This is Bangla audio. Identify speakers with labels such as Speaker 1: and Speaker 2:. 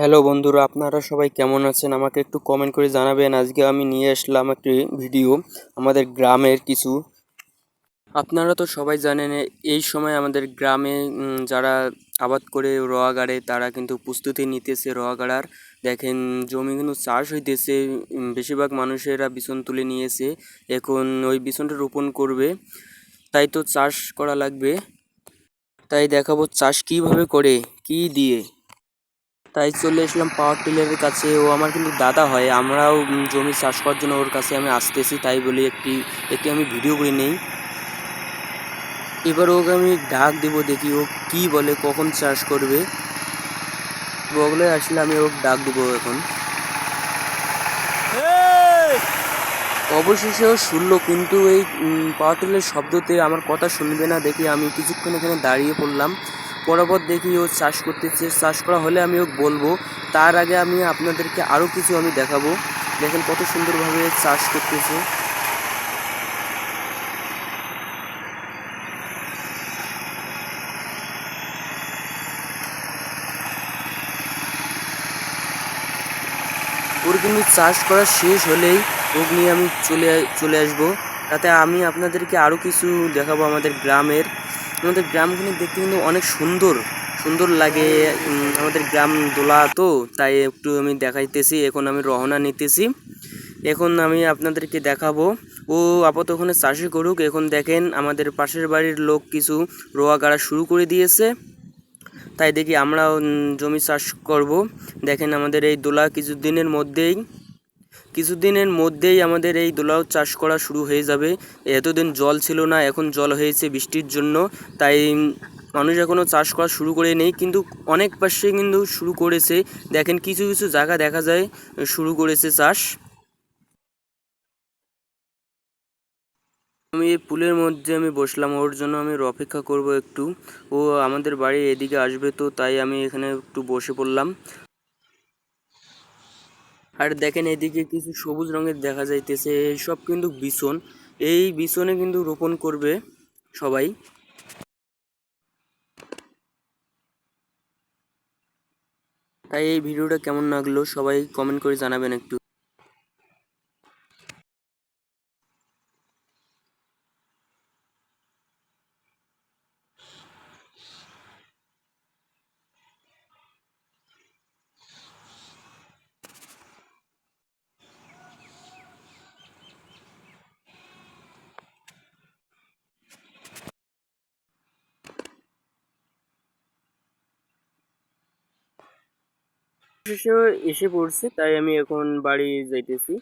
Speaker 1: হ্যালো বন্ধুরা, আপনারা সবাই কেমন আছেন? আমাকে একটু কমেন্ট করে জানাবেন। আজকে আমি নিয়ে আসলাম একটি ভিডিও আমাদের গ্রামের কিছু। আপনারা তো সবাই জানেন, এই সময় আমাদের গ্রামে যারা আবাদ করে রোয়া গাড়ে, তারা কিন্তু প্রস্তুতি নিতেছে রোয়া গাড়ার। দেখেন, জমি কিন্তু চাষ হইতেছে বেশিরভাগ মানুষেরা বিছন তুলে নিয়েছে। এখন ওই বিছনটা রোপণ করবে, তাই তো চাষ করা লাগবে। তাই দেখাবো চাষ কীভাবে করে, কি দিয়ে? তাই চলে এসলাম পাওয়ার টিলারের কাছে। ও আমার কিন্তু দাদা হয় আমরাও জমি চাষ করার জন্য ওর কাছে আমি আসতেছি তাই বলে একটি একটি আমি ভিডিও করে নেই। এবার ওকে আমি ডাক দেবো দেখি ও কি বলে কখন চাষ করবে। বগলে আসলে আমি ওকে ডাক দেবো এখন। অবশেষে ও শুনলো কিন্তু এই পাওয়ার টিলারের শব্দতে আমার কথা শুনবে না দেখি আমি কিছুক্ষণ এখানে দাঁড়িয়ে পড়লাম। পরপর দেখি ও চাষ করতেছে। চাষ করা হলে আমি ওকে বলব। তার আগে আমি আপনাদেরকে আরও কিছু আমি দেখাবো। দেখেন কত সুন্দরভাবে চাষ করতেছে। ওর কিন্তু চাষ করা শেষ হলেই ওক নিয়ে আমি চলে চলে আসব। তাতে আমি আপনাদেরকে আরও কিছু দেখাবো আমাদের গ্রামের। আমাদের গ্রামগুলি দেখতে কিন্তু অনেক সুন্দর। সুন্দর লাগে আমাদের গ্রাম দোলা তো, তাই একটু আমি দেখাইতেছি, এখন আমি রওনা নিতেছি। এখন আমি আপনাদেরকে দেখাবো। ও আপাতত ওখানে চাষই করুক, এখন দেখেন আমাদের পাশের বাড়ির লোক কিছু রোয়া গাড়া শুরু করে দিয়েছে। তাই দেখি আমরাও জমি চাষ করব। দেখেন আমাদের এই দোলা কিছুদিনের মধ্যেই কিছুদিনের মধ্যেই আমাদের এই দোলাও চাষ করা শুরু হয়ে যাবে। এতদিন জল ছিল না, এখন জল হয়েছে বৃষ্টির জন্য। তাই মানুষ এখনও চাষ করা শুরু করে নেই, কিন্তু অনেক পাশে কিন্তু শুরু করেছে। দেখেন কিছু কিছু জায়গা দেখা যায়, শুরু করেছে চাষ। আমি এই পুলের মধ্যে আমি বসলাম, ওর জন্য আমি অপেক্ষা করব একটু। ও আমাদের বাড়ি এদিকে আসবে তো, তাই আমি এখানে একটু বসে পড়লাম। আর দেখেন এদিকে কিছু সবুজ রঙের দেখা যাইতেছে, সব কিন্তু বিছন। এই বিছনে কিন্তু রোপণ করবে সবাই। তাই এই ভিডিওটা কেমন লাগল সবাই কমেন্ট করে জানাবেন একটু। শেষে এসে পড়ছে তাই আমি এখন বাড়ি যাইতেছি।